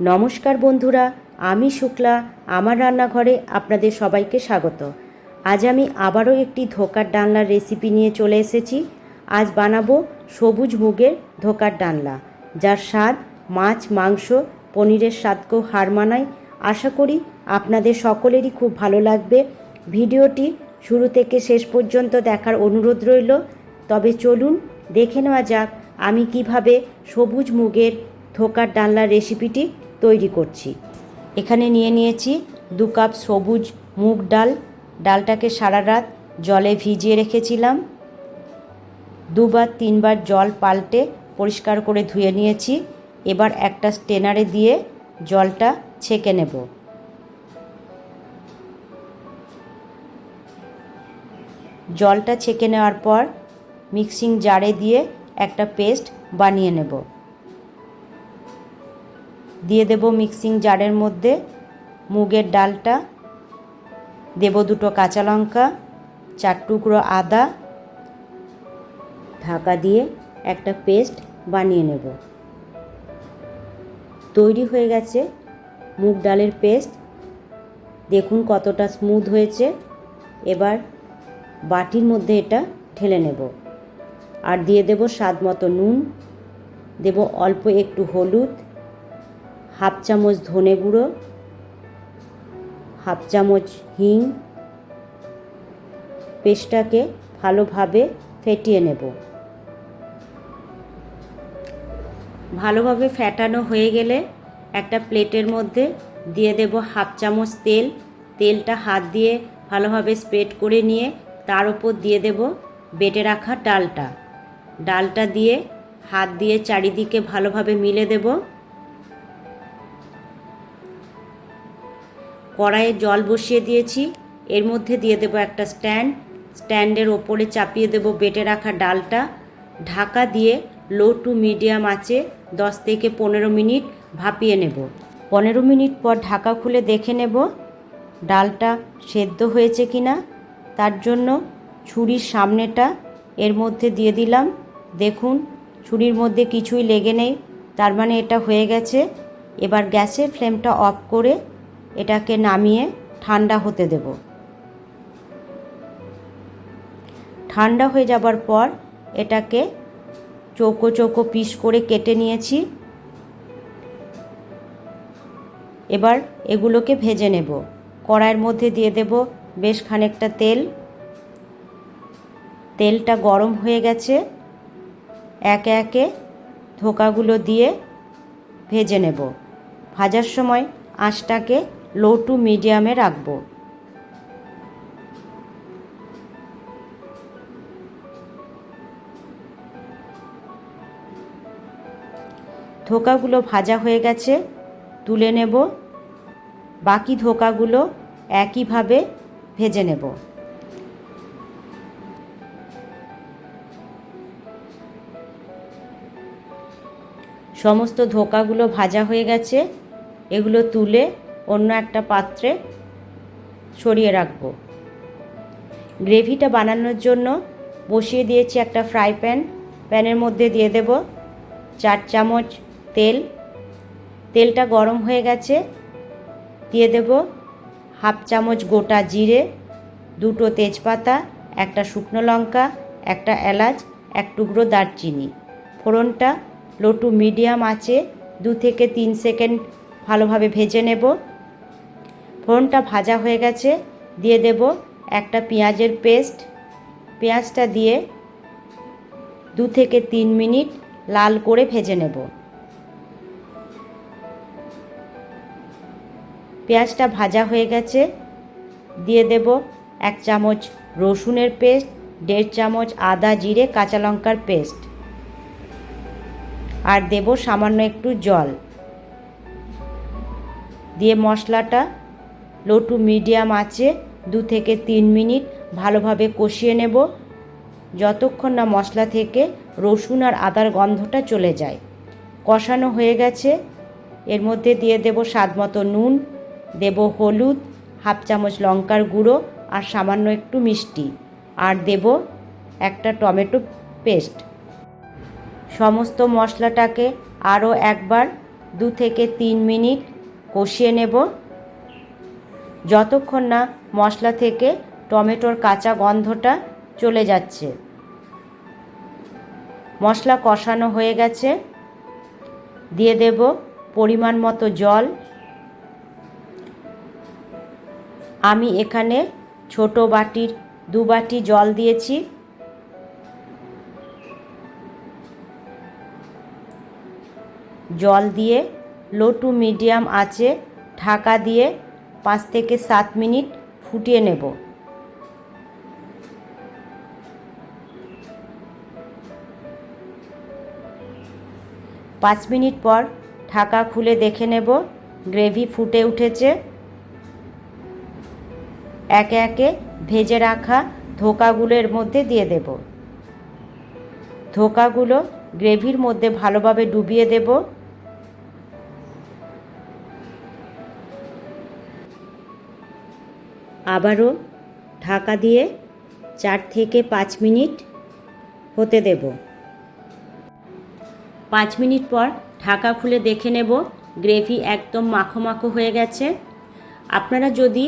নমস্কার বন্ধুরা, আমি শুক্লা, আমার রান্নাঘরে আপনাদের সবাইকে স্বাগত। আজ আমি আবারও একটি ধোকার ডালনার রেসিপি নিয়ে চলে এসেছি। আজ বানাবো সবুজ মুগের ধোকার ডালনা, যার স্বাদ মাছ, মাংস, পনিরের স্বাদকেও হার মানায়। আশা করি আপনাদের সকলেরই খুব ভালো লাগবে। ভিডিওটি শুরু থেকে শেষ পর্যন্ত দেখার অনুরোধ রইল। তবে চলুন দেখে নেওয়া যাক আমি কীভাবে সবুজ মুগের ধোকার ডালনার রেসিপিটি তৈরি করছি। এখানে নিয়ে নিয়েছি দু কাপ সবুজ মুগ ডাল। ডালটাকে সারা রাত জলে ভিজিয়ে রেখেছিলাম। দুবার তিনবার জল পাল্টে পরিষ্কার করে ধুয়ে নিয়েছি। এবার একটা স্টেনারে দিয়ে জলটা ছেঁকে নেব। জলটা ছেঁকে নেওয়ার পর মিক্সিং জারে দিয়ে একটা পেস্ট বানিয়ে নেব। দিয়ে দেব মিক্সিং জারের মধ্যে, মুগের ডালটা, দেব দুটো কাঁচা লঙ্কা, চার টুকরো আদা, ঢাকা দিয়ে একটা পেস্ট বানিয়ে নেব। তৈরি হয়ে গেছে মুগ ডালের পেস্ট। দেখুন কতটা স্মুথ হয়েছে। এবার বাটির মধ্যে এটা ঢেলে নেব। আর দিয়ে দেব স্বাদ মতো নুন, দেব অল্প একটু হলুদ হাফ চামচ ধনে গুঁড়ো, হাফ চামচ হিং। পেস্টটাকে ভালোভাবে ফেটিয়ে নেব। ভালোভাবে ফ্যাটানো হয়ে গেলে একটা প্লেটের মধ্যে দিয়ে দেব হাফ চামচ তেল। তেলটা হাত দিয়ে ভালোভাবে স্প্রেড করে নিয়ে তার উপর দিয়ে দেব বেটে রাখা ডালটা। ডালটা দিয়ে হাত দিয়ে চারিদিকে ভালোভাবে মিলে দেব। কড়াইয়ে জল বসিয়ে দিয়েছি। এর মধ্যে দিয়ে দেব একটা স্ট্যান্ড। স্ট্যান্ডের ওপরে চাপিয়ে দেব বেটে রাখা ডালটা। ঢাকা দিয়ে লো টু মিডিয়াম আঁচে দশ থেকে পনেরো মিনিট ভাপিয়ে নেব। পনেরো মিনিট পর ঢাকা খুলে দেখে নেব ডালটা সেদ্ধ হয়েছে কি না তার জন্য ছুরির সামনেটা এর মধ্যে দিয়ে দিলাম। দেখুন, ছুরির মধ্যে কিছুই লেগে নেই। তার মানে এটা হয়ে গেছে। এবার গ্যাসের ফ্লেমটা অফ করে এটাকে নামিয়ে ঠান্ডা হতে দেব। ঠান্ডা হয়ে যাবার পর এটাকে চৌকো চৌকো পিস করে কেটে নিয়েছি। এবার এগুলোকে ভেজে নেব। কড়াইয়ের মধ্যে দিয়ে দেব বেশ খানিকটা তেল। তেলটা গরম হয়ে গেছে। একে একে ধোকাগুলো দিয়ে ভেজে নেব। ভাজার সময় আঁচটাকে লো টু মিডিয়ামে রাখব। ধোকাগুলো ভাজা হয়ে গেছে, তুলে নেব। বাকি ধোকাগুলো একইভাবে ভেজে নেব। সমস্ত ধোকাগুলো ভাজা হয়ে গেছে, এগুলো তুলে অন্য একটা পাত্রে সরিয়ে রাখব। গ্রেভিটা বানানোর জন্য বসিয়ে দিয়েছি একটা ফ্রাই প্যান। প্যানের মধ্যে দিয়ে দেব চার চামচ তেল। তেলটা গরম হয়ে গেছে। দিয়ে দেব হাফ চামচ গোটা জিরে, দুটো তেজপাতা, একটা শুকনো লঙ্কা, একটা এলাচ, এক টুকরো দারচিনি। ফোড়নটা লো টু মিডিয়াম আছে দু থেকে তিন সেকেন্ড ভালোভাবে ভেজে নেব। ফোড়নটা ভাজা হয়ে গেছে, দিয়ে দেব একটা পেঁয়াজের পেস্ট। পেঁয়াজটা দিয়ে দু থেকে তিন মিনিট লাল করে ভেজে নেব। পেঁয়াজটা ভাজা হয়ে গেছে, দিয়ে দেব এক চামচ রসুনের পেস্ট, দেড় চামচ আদা জিরে কাঁচা লঙ্কার পেস্ট। আর দেব সামান্য একটু জল। দিয়ে মশলাটা লো টু মিডিয়াম আছে, দু থেকে তিন মিনিট ভালোভাবে কষিয়ে নেব। যতক্ষণ না মশলা থেকে রসুন আর আদার গন্ধটা চলে যায়। কষানো হয়ে গেছে। এর মধ্যে দিয়ে দেব স্বাদ মতো নুন, দেব হলুদ, হাফ চামচ লঙ্কার গুঁড়ো আর সামান্য একটু মিষ্টি। আর দেব একটা টমেটো পেস্ট। সমস্ত মশলাটাকে আরও একবার দু থেকে তিন মিনিট কষিয়ে নেব। যতক্ষণ না মশলা থেকে টমেটোর কাঁচা গন্ধটা চলে যাচ্ছে। মশলা কষানো হয়ে গেছে। দিয়ে দেব পরিমাণ মতো জল। আমি এখানে ছোট বাটির দু বাটি জল দিয়েছি। জল দিয়ে লো টু মিডিয়াম আছে ঢাকা দিয়ে পাঁচ থেকে সাত মিনিট ফুটিয়ে নেব। পাঁচ মিনিট পর ঢাকা খুলে দেখে নেব, গ্রেভি ফুটে উঠেছে। একে একে ভেজে রাখা ধোকাগুলোর মধ্যে দিয়ে দেব। ধোকাগুলো গ্রেভির মধ্যে ভালোভাবে ডুবিয়ে দেব। আবারও ঢাকা দিয়ে চার থেকে পাঁচ মিনিট হতে দেব। পাঁচ মিনিট পর ঢাকা খুলে দেখে নেব, গ্রেভি একদম মাখো মাখো হয়ে গেছে। আপনারা যদি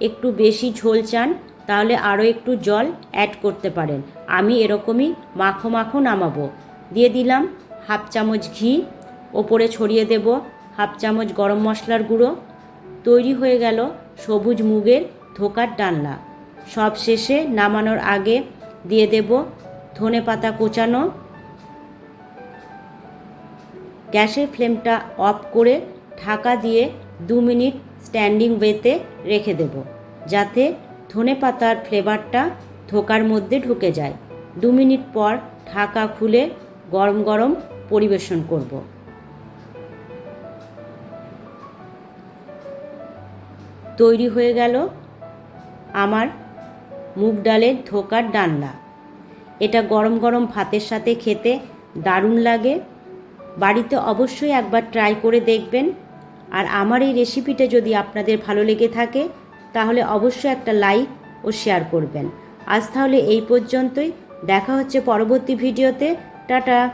একটু বেশি ঝোল চান, তাহলে আরও একটু জল অ্যাড করতে পারেন। আমি এরকমই মাখো মাখো নামাবো। দিয়ে দিলাম হাফ চামচ ঘি, ওপরে ছড়িয়ে দেব হাফ চামচ গরম মশলার গুঁড়ো। তৈরি হয়ে গেল সবুজ মুগের ধোকার ডালনা। সব শেষে নামানোর আগে দিয়ে দেব ধনে পাতা কোচানো। গ্যাসের ফ্লেমটা অফ করে ঢাকা দিয়ে দু মিনিট স্ট্যান্ডিং ওয়েতে রেখে দেব, যাতে ধনে পাতার ফ্লেভারটা ধোকার মধ্যে ঢুকে যায়। দু মিনিট পর ঢাকা খুলে গরম গরম পরিবেশন করব। তৈরি হয়ে গেল আমার মুগ ডালের ধোকার ডালনা এটা গরম গরম ভাতের সাথে খেতে দারুণ লাগে। বাড়িতে অবশ্যই একবার ট্রাই করে দেখবেন। আর আমার এই রেসিপিটা যদি আপনাদের ভালো লেগে থাকে, তাহলে অবশ্যই একটা লাইক ও শেয়ার করবেন। আজ তাহলে এই পর্যন্তই। দেখা হচ্ছে পরবর্তী ভিডিওতে টাটা!